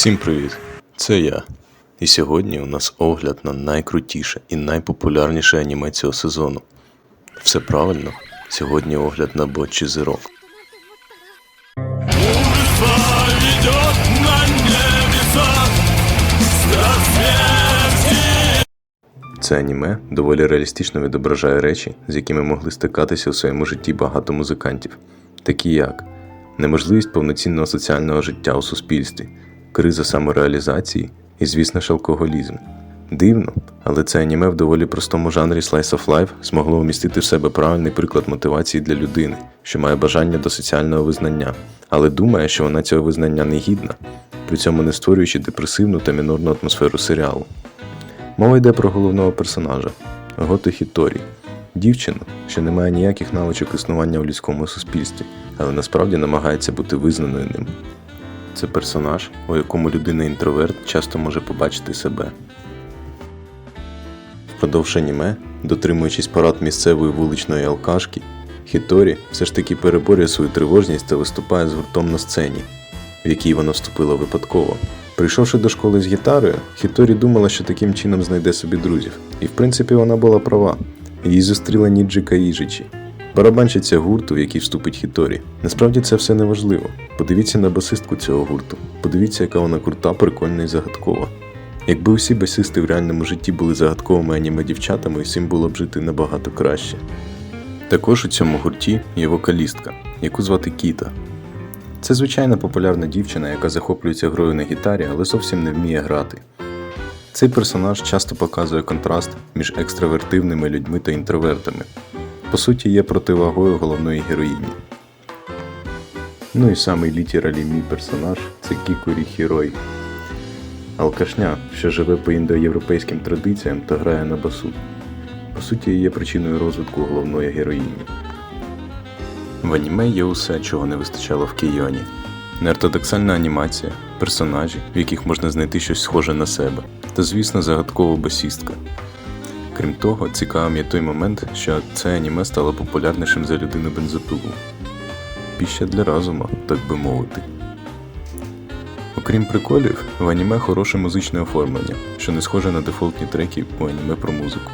Всім привіт! Це я. І сьогодні у нас огляд на найкрутіше і найпопулярніше аніме цього сезону. Все правильно. Сьогодні огляд на Бочі смерти Це аніме доволі реалістично відображає речі, з якими могли стикатися у своєму житті багато музикантів, такі як неможливість повноцінного соціального життя у суспільстві, криза самореалізації і, звісно ж, алкоголізм. Дивно, але це аніме в доволі простому жанрі Slice of Life змогло вмістити в себе правильний приклад мотивації для людини, що має бажання до соціального визнання, але думає, що вона цього визнання не гідна, при цьому не створюючи депресивну та мінорну атмосферу серіалу. Мова йде про головного персонажа Гото Хіторі, дівчину, що не має ніяких навичок існування в людському суспільстві, але насправді намагається бути визнаною ним. Це персонаж, у якому людина-інтроверт часто може побачити себе. Впродовж аніме, дотримуючись порад місцевої вуличної алкашки, Хіторі все ж таки переборює свою тривожність та виступає з гуртом на сцені, в якій вона вступила випадково. Прийшовши до школи з гітарою, Хіторі думала, що таким чином знайде собі друзів. І в принципі вона була права. Її зустріла Ніджі Каїжичі, барабанщиця гурту, в який вступить Хіторі. Насправді це все не важливо. Подивіться на басистку цього гурту. Подивіться, яка вона крута, прикольна і загадкова. Якби усі басисти в реальному житті були загадковими аніме дівчатами, всім було б жити набагато краще. Також у цьому гурті є вокалістка, яку звати Кіта. Це звичайна популярна дівчина, яка захоплюється грою на гітарі, але зовсім не вміє грати. Цей персонаж часто показує контраст між екстравертивними людьми та інтровертами. По суті, є противагою головної героїні. Ну і самий літералі мій персонаж це Кікурі Хірой. Алкашня, що живе по індоєвропейським традиціям та грає на басу. По суті, є причиною розвитку головної героїні. В аніме є усе, чого не вистачало в Кейоні. Неортодоксальна анімація, персонажі, в яких можна знайти щось схоже на себе, та, звісно, загадкова басістка. Крім того, цікавим є той момент, що це аніме стало популярнішим за людину бензопилу. Піща для розуму, так би мовити. Окрім приколів, в аніме хороше музичне оформлення, що не схоже на дефолтні треки у аніме про музику.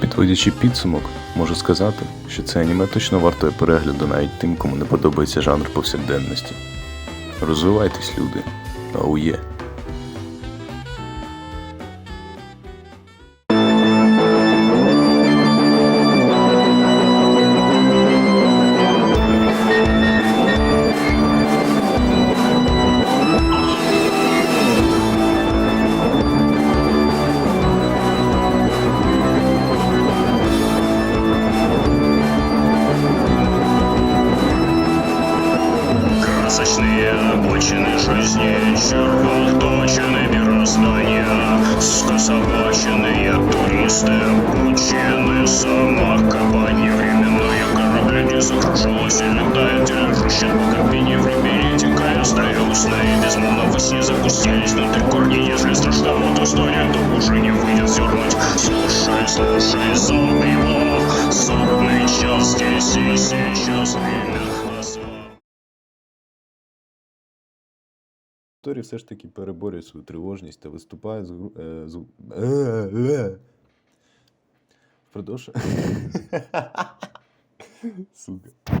Підводячи підсумок, можу сказати, що це аніме точно вартує перегляду навіть тим, кому не подобається жанр повсякденності. Розвивайтесь, люди, аує! Красочные обочины жизни Червоточины мироздания Скособоченные туристы Обучены самокопание Временное корабль закружилось и летает И лежащий в кабине. В лабиринте Острые устные безмолвно во сне запустились. Внутри корни, если страшна вот история То уже не выйдет зернуть. Слушай, слушай, его Зубный час здесь и сейчас Время Торі все ж таки переборює свою тривожність та виступає з. Е, з... Е, е. Впродовж... Сука.